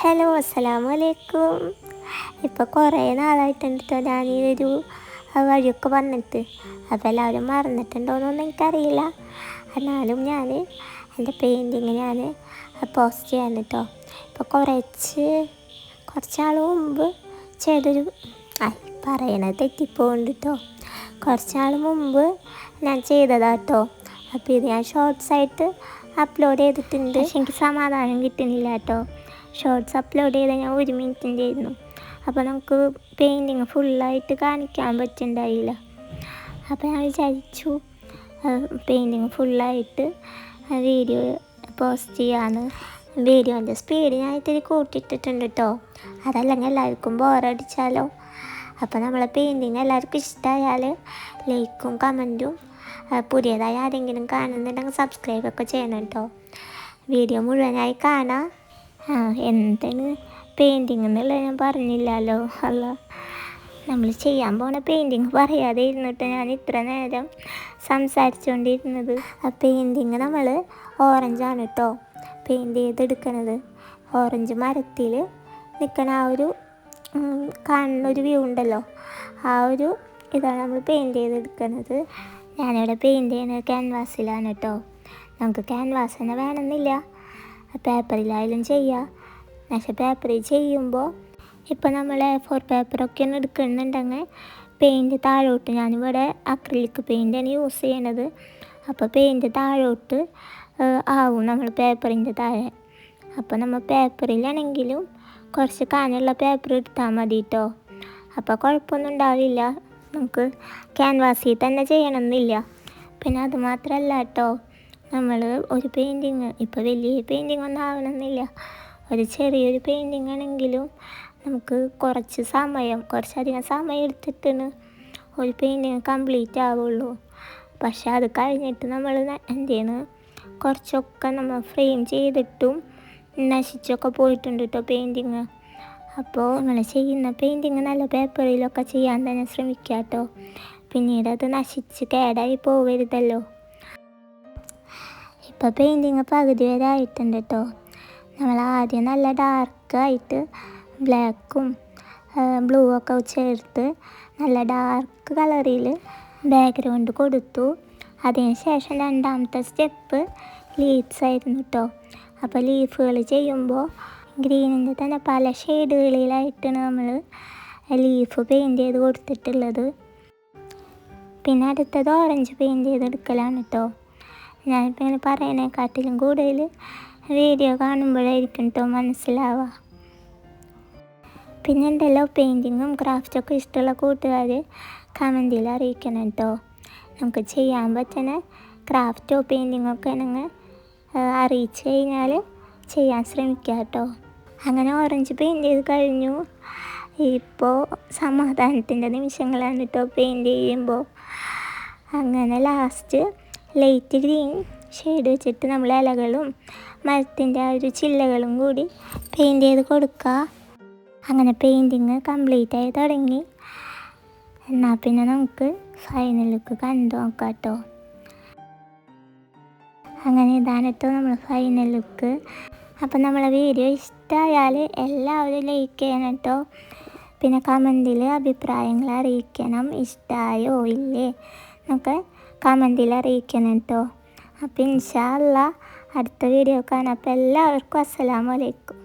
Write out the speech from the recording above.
Hello അസ്സലാമു അലൈക്കും ഇപ്പോൾ കുറേ നാളായിട്ടുണ്ട് ഞാൻ ഈ ഒരു വഴിയൊക്കെ വന്നിട്ട്. അപ്പോൾ എല്ലാവരും മറന്നിട്ടുണ്ടോയെന്നൊന്നും എനിക്കറിയില്ല. എന്നാലും ഞാൻ എന്റെ പെയിന്റിങ് ഞാൻ പോസ്റ്റ് ചെയ്യാൻ കേട്ടോ ഇപ്പോൾ കുറച്ച് കുറച്ചാൾ മുമ്പ് ചെയ്തൊരു ആ പറയണത് തെറ്റിപ്പോണ്ട് കേട്ടോ കുറച്ചാൾ മുമ്പ് ഞാൻ ചെയ്തതാട്ടോ. അപ്പോൾ ഇത് ഞാൻ ഷോർട്സായിട്ട് അപ്ലോഡ് ചെയ്തിട്ടുണ്ട്. പക്ഷെ എനിക്ക് സമാധാനം കിട്ടുന്നില്ല കേട്ടോ ഷോർട്സ് അപ്ലോഡ് ചെയ്താൽ ഞാൻ ഒരു മിനിറ്റിന്റെ ആയിരുന്നു അപ്പോൾ നമുക്ക് പെയിന്റിങ് ഫുള്ളായിട്ട് കാണിക്കാൻ പറ്റുന്നുണ്ടായില്ല. അപ്പോൾ ഞാൻ വിചാരിച്ചു പെയിന്റിങ് ഫുള്ളായിട്ട് വീഡിയോ പോസ്റ്റ് ചെയ്യാന്ന്. വീഡിയോന്റെ സ്പീഡ് ഞാൻ ഇത്തിരി കൂട്ടിയിട്ടിട്ടുണ്ട് കേട്ടോ. അതല്ലെങ്കിൽ എല്ലാവർക്കും ബോറടിച്ചാലോ? അപ്പോൾ നമ്മളെ പെയിന്റിങ് എല്ലാവർക്കും ഇഷ്ടമായാൽ ലൈക്കും കമന്റും പുതിയതായി ആരെങ്കിലും കാണുന്നുണ്ടെങ്കിൽ സബ്സ്ക്രൈബ് ഒക്കെ ചെയ്യണം കേട്ടോ. വീഡിയോ മുഴുവനായി കാണാം. ആ എന്താണ്? പെയിന്റിങ് എന്നുള്ളത് ഞാൻ പറഞ്ഞില്ലല്ലോ. അല്ല നമ്മൾ ചെയ്യാൻ പോണ പെയിന്റിങ് പറയാതെ ഇരുന്നിട്ട് ഞാൻ ഇത്ര നേരം സംസാരിച്ചുകൊണ്ടിരുന്നത് ആ പെയിന്റിങ് നമ്മൾ ഓറഞ്ചാണ് കേട്ടോ പെയിന്റ് ചെയ്തെടുക്കണത്. ഓറഞ്ച് മരത്തിൽ നിൽക്കണ ആ ഒരു കാണുന്ന ഒരു വ്യൂ ഉണ്ടല്ലോ. ആ ഒരു ഇതാണ് നമ്മൾ പെയിന്റ് ചെയ്തെടുക്കുന്നത് ഞാനിവിടെ പെയിന്റ് ചെയ്യുന്നത് ക്യാൻവാസിലാണ് കേട്ടോ നമുക്ക് ക്യാൻവാസ് തന്നെ വേണമെന്നില്ല. പേപ്പറിലായാലും ചെയ്യാം. പക്ഷേ പേപ്പറിൽ ചെയ്യുമ്പോൾ ഇപ്പോൾ നമ്മൾ എ ഫോർ ഒന്ന് എടുക്കുന്നുണ്ടെങ്കിൽ പെയിന്റ് താഴോട്ട് ഞാനിവിടെ അക്രിലിക് പെയിന്റാണ് യൂസ് ചെയ്യണത്. അപ്പോൾ പെയിന്റ് താഴോട്ട് ആവും നമ്മൾ പേപ്പറിന്റെ താഴെ. അപ്പോൾ നമ്മൾ പേപ്പറിലാണെങ്കിലും കുറച്ച് കാനുള്ള പേപ്പർ എടുത്താൽ മതി കേട്ടോ അപ്പോൾ കുഴപ്പമൊന്നും ഉണ്ടാവില്ല. നമുക്ക് ക്യാൻവാസിൽ തന്നെ ചെയ്യണമെന്നില്ല പിന്നെ അത് മാത്രമല്ല കേട്ടോ നമ്മൾ ഒരു പെയിന്റിങ് ഇപ്പോൾ വലിയ പെയിന്റിങ് ഒന്നും ആവണമെന്നില്ല. ഒരു ചെറിയൊരു പെയിന്റിങ് ആണെങ്കിലും നമുക്ക് കുറച്ച് സമയം കുറച്ചധികം സമയം എടുത്തിട്ടാണ് ഒരു പെയിന്റിങ് കംപ്ലീറ്റ് ആവുള്ളൂ. പക്ഷെ അത് കഴിഞ്ഞിട്ട് നമ്മൾ എന്ത് ചെയ്യണം കുറച്ചൊക്കെ നമ്മൾ ഫ്രെയിം ചെയ്തിട്ടും നശിച്ചൊക്കെ പോയിട്ടുണ്ട് കേട്ടോ പെയിന്റിങ് അപ്പോൾ നിങ്ങൾ ചെയ്യുന്ന പെയിന്റിങ് നല്ല പേപ്പറിലൊക്കെ ചെയ്യാൻ തന്നെ ശ്രമിക്കുക കേട്ടോ പിന്നീട് അത് നശിച്ച് കേടായി പോകരുതല്ലോ ഇപ്പോൾ പെയിന്റിങ് പകുതി വരെ ആയിട്ടുണ്ട് കേട്ടോ നമ്മൾ ആദ്യം നല്ല ഡാർക്കായിട്ട് ബ്ലാക്കും ബ്ലൂ ഒക്കെ ചേർത്ത് നല്ല ഡാർക്ക് കളറിൽ ബാക്ക്ഗ്രൗണ്ട് കൊടുത്തു. അതിന് ശേഷം രണ്ടാമത്തെ സ്റ്റെപ്പ് ലീഫ്സ് ആയിരുന്നു കേട്ടോ അപ്പോൾ ലീഫുകൾ ചെയ്യുമ്പോൾ ഗ്രീനിന്റെ തന്നെ പല ഷെയ്ഡുകളിലായിട്ടാണ് നമ്മൾ ലീഫ് പെയിന്റ് ചെയ്ത് കൊടുത്തിട്ടുള്ളത്. പിന്നെ അടുത്തത് ഓറഞ്ച് പെയിന്റ് ചെയ്തെടുക്കലാണ് കേട്ടോ ഞാനിപ്പോൾ ഇങ്ങനെ പറയണേക്കാട്ടിലും കൂടുതൽ വീഡിയോ കാണുമ്പോഴായിരിക്കും കേട്ടോ മനസ്സിലാവുക. പിന്നെ ഉണ്ടല്ലോ പെയിന്റിങ്ങും ക്രാഫ്റ്റൊക്കെ ഇഷ്ടമുള്ള കൂട്ടുകാർ കമന്റിൽ അറിയിക്കണം കേട്ടോ നമുക്ക് ചെയ്യാൻ പറ്റുന്ന ക്രാഫ്റ്റോ പെയിന്റിങ്ങോ ഒക്കെ നിങ്ങൾ അറിയിച്ചു കഴിഞ്ഞാൽ ചെയ്യാൻ ശ്രമിക്കുക കേട്ടോ അങ്ങനെ ഓറഞ്ച് പെയിന്റ് ചെയ്ത് കഴിഞ്ഞു. ഇപ്പോൾ സമാധാനത്തിന്റെ നിമിഷങ്ങളാണ് കേട്ടോ പെയിന്റ് ചെയ്യുമ്പോൾ. അങ്ങനെ ലാസ്റ്റ് ലൈറ്റ് ഗ്രീൻ ഷെയ്ഡ് വെച്ചിട്ട് നമ്മൾ ഇലകളും മരത്തിന്റെ ആ ഒരു ചില്ലകളും കൂടി പെയിന്റ് ചെയ്ത് കൊടുക്കുക. അങ്ങനെ പെയിന്റിങ് കംപ്ലീറ്റ് ആയി തുടങ്ങി. എന്നാൽ പിന്നെ നമുക്ക് ഫൈനൽ ലുക്ക് കണ്ടു നോക്കാം കേട്ടോ അങ്ങനെ ഇതാണ് കേട്ടോ നമ്മൾ ഫൈനൽ ലുക്ക് അപ്പം നമ്മളെ വീഡിയോ ഇഷ്ടമായാൽ എല്ലാവരും ലൈക്ക് ചെയ്യണം കേട്ടോ പിന്നെ കമന്റിൽ അഭിപ്രായങ്ങൾ അറിയിക്കണം. ഇഷ്ടമായോ ഇല്ലേ? എന്നൊക്കെ കമന്റിൽ അറിയിക്കണം കേട്ടോ അപ്പം ഇൻഷാ അടുത്ത വീഡിയോ കാണാം. അപ്പോൾ എല്ലാവർക്കും അസ്സലാമലൈക്കും